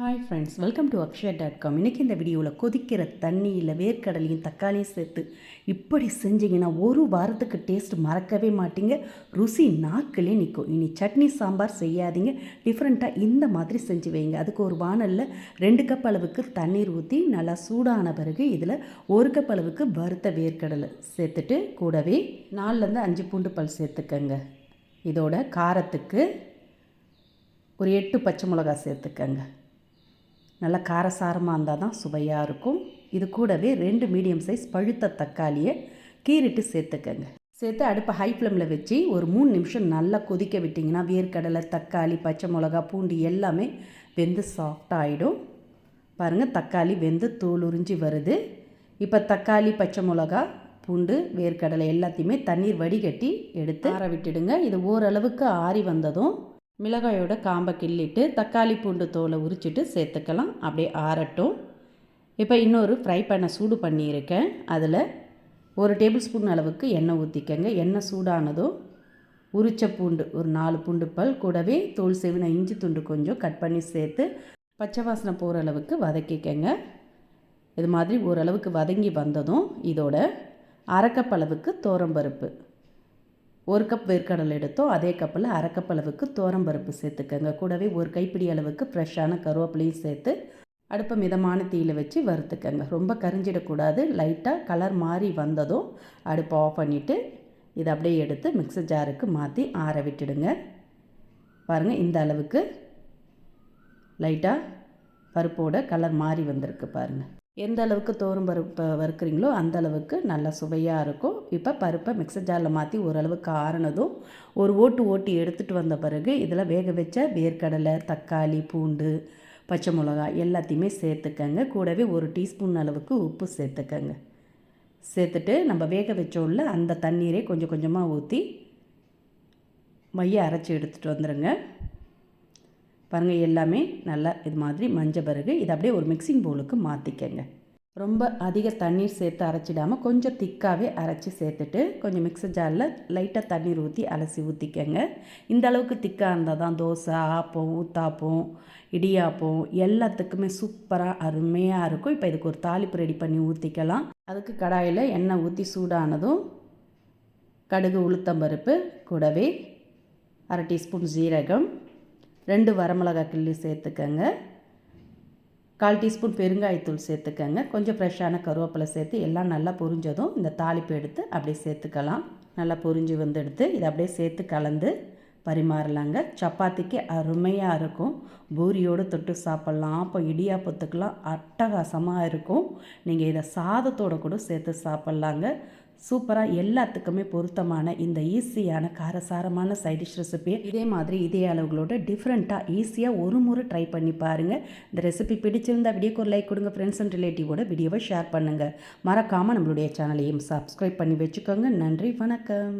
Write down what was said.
Hi friends welcome to Akshaya dot com இன்றைக்கி இந்த வீடியோவில் கொதிக்கிற தண்ணியில் வேர்க்கடலையும் தக்காளியும் சேர்த்து இப்படி செஞ்சீங்கன்னா ஒரு வாரத்துக்கு டேஸ்ட் மறக்கவே மாட்டீங்க. ருசி நாக்கிலே நிற்கும் இனி சட்னி சாம்பார் செய்யாதீங்க. டிஃப்ரெண்ட்டாக இந்த மாதிரி செஞ்சு வைங்க. அதுக்கு ஒரு வானலில் ரெண்டு கப் அளவுக்கு தண்ணீர் ஊற்றி நல்லா சூடான பிறகு இதில் ஒரு கப் அளவுக்கு வறுத்த வேர்க்கடலை சேர்த்துட்டு கூடவே நாலுலேருந்து அஞ்சு பூண்டு பல் சேர்த்துக்கங்க. இதோட காரத்துக்கு ஒரு எட்டு பச்சை மிளகா சேர்த்துக்கங்க. நல்லா காரசாரமாக இருந்தால் தான் சுவையாக இருக்கும். இது கூடவே ரெண்டு மீடியம் சைஸ் பழுத்த தக்காளியை கீறிட்டு சேர்த்துக்கங்க. சேர்த்து அடுப்பை ஹை ஃப்ளேமில் வச்சு ஒரு மூணு நிமிஷம் நல்லா கொதிக்க விட்டிங்கன்னா வேர்க்கடலை தக்காளி பச்சை மிளகா பூண்டு எல்லாமே வெந்து சாஃப்டாகிடும் பாருங்கள் தக்காளி வெந்து தோல் உறிஞ்சி வருது. இப்போ தக்காளி பச்சை மிளகா பூண்டு வேர்க்கடலை எல்லாத்தையுமே தண்ணீர் வடிகட்டி எடுத்து ஆற விட்டுடுங்க. இது ஓரளவுக்கு ஆறி வந்ததும் மிளகாயோட காம்பை கிள்ளிட்டு தக்காளி பூண்டு தோலை உரிச்சிட்டு சேர்த்துக்கலாம். அப்படியே ஆறட்டும். இப்போ இன்னொரு ஃப்ரை பண்ண சூடு பண்ணியிருக்கேன். அதில் ஒரு டேபிள் ஸ்பூன் அளவுக்கு எண்ணெய் ஊற்றிக்கங்க. எண்ணெய் சூடானதும் உரிச்ச பூண்டு ஒரு நாலு பூண்டு பல் கூடவே தோல் செவின இஞ்சி துண்டு கொஞ்சம் கட் பண்ணி சேர்த்து பச்சை வாசனை போகிற அளவுக்கு வதக்கிக்கங்க. இது மாதிரி ஓரளவுக்கு வதங்கி வந்ததும் இதோட அரைக்கப்பளவுக்கு தோரம்பருப்பு ஒரு கப் வேர்க்கடலை எடுத்தோம். அதே கப்பில் அரை கப் அளவுக்கு பருப்பு சேர்த்துக்கங்க. கூடவே ஒரு கைப்பிடி அளவுக்கு ஃப்ரெஷ்ஷான கருவேப்பிலையும் சேர்த்து அடுப்பை மிதமான தீயில் வச்சு வறுத்துக்கங்க. ரொம்ப கரிஞ்சிடக்கூடாது. லைட்டாக கலர் மாறி வந்ததும் அடுப்பை ஆஃப் பண்ணிவிட்டு இதை அப்படியே எடுத்து மிக்சர் ஜாருக்கு மாற்றி ஆற விட்டுடுங்க. பாருங்கள் இந்த அளவுக்கு லைட்டாக பருப்போட கலர் மாறி வந்திருக்கு பாருங்கள் எந்த அளவுக்கு தோறும் பருப்பை வறுக்கிறீங்களோ அந்த அளவுக்கு நல்லா சுவையாக இருக்கும். இப்போ பருப்பை மிக்சர் ஜாரில் மாற்றி ஓரளவுக்கு ஆறினதும் ஒரு ஓட்டு ஓட்டி எடுத்துகிட்டு வந்த பிறகு இதில் வேக வச்ச வேர்க்கடலை தக்காளி பூண்டு பச்சை மிளகா எல்லாத்தையுமே சேர்த்துக்கங்க. கூடவே ஒரு டீஸ்பூன் அளவுக்கு உப்பு சேர்த்துக்கங்க. சேர்த்துட்டு நம்ம வேக வச்சோம்ல அந்த தண்ணீரை கொஞ்சம் கொஞ்சமாக ஊற்றி மைய அரைச்சி எடுத்துகிட்டு வந்துடுங்க பாருங்கள் எல்லாமே நல்லா இது மாதிரி மஞ்சள் பிறகு இதை அப்படியே ஒரு மிக்சிங் பவுலுக்கு மாற்றிக்கங்க ரொம்ப அதிக தண்ணீர் சேர்த்து அரைச்சிடாமல் கொஞ்சம் திக்காகவே அரைச்சி சேர்த்துட்டு கொஞ்சம் மிக்சர் ஜாரில் லைட்டாக தண்ணீர் ஊற்றி அலசி ஊற்றிக்கங்க இந்த அளவுக்கு திக்காக இருந்தால் தான் தோசை ஆப்பம் ஊத்தாப்பம் இடியாப்பம் எல்லாத்துக்குமே சூப்பராக அருமையாக இருக்கும். இப்போ இதுக்கு ஒரு தாளிப்பு ரெடி பண்ணி ஊற்றிக்கலாம் அதுக்கு கடாயில் எண்ணெய் ஊற்றி சூடானதும் கடுகு உளுத்தம்பருப்பு கூடவே அரை டீஸ்பூன் ஜீரகம் ரெண்டு வரமிளகா கிள்ளி சேர்த்துக்கங்க. கால் டீஸ்பூன் பெருங்காயத்தூள் சேர்த்துக்கங்க. கொஞ்சம் ஃப்ரெஷ்ஷான கருவேப்பிலை சேர்த்து எல்லாம் நல்லா பொரிஞ்சதும் இந்த தாளிப்பு எடுத்து அப்படியே சேர்த்துக்கலாம். நல்லா பொரிஞ்சு வந்து எடுத்து இதை அப்படியே சேர்த்து கலந்து பரிமாறலாங்க. சப்பாத்திக்கு அருமையாக இருக்கும். பூரியோடு தொட்டு சாப்பிட்லாம். அப்போ இடியாப்பத்துக்கெலாம் அட்டகாசமாக இருக்கும். நீங்கள் இதை சாதத்தோடு கூட சேர்த்து சாப்பிட்லாங்க. சூப்பராக எல்லாத்துக்குமே பொருத்தமான இந்த ஈஸியான காரசாரமான சைடிஷ் ரெசிபியை இதே மாதிரி இதே அளவுகளோட டிஃப்ரெண்ட்டாக ஈஸியாக ஒரு முறை ட்ரை பண்ணி பாருங்கள் இந்த ரெசிபி பிடிச்சிருந்தா வீடியோக்கு ஒரு லைக் கொடுங்க. ஃப்ரெண்ட்ஸ் அண்ட் ரிலேட்டிவோட வீடியோவை ஷேர் பண்ணுங்கள் மறக்காமல் நம்மளுடைய சேனலையும் சப்ஸ்கிரைப் பண்ணி வச்சுக்கோங்க. நன்றி வணக்கம்.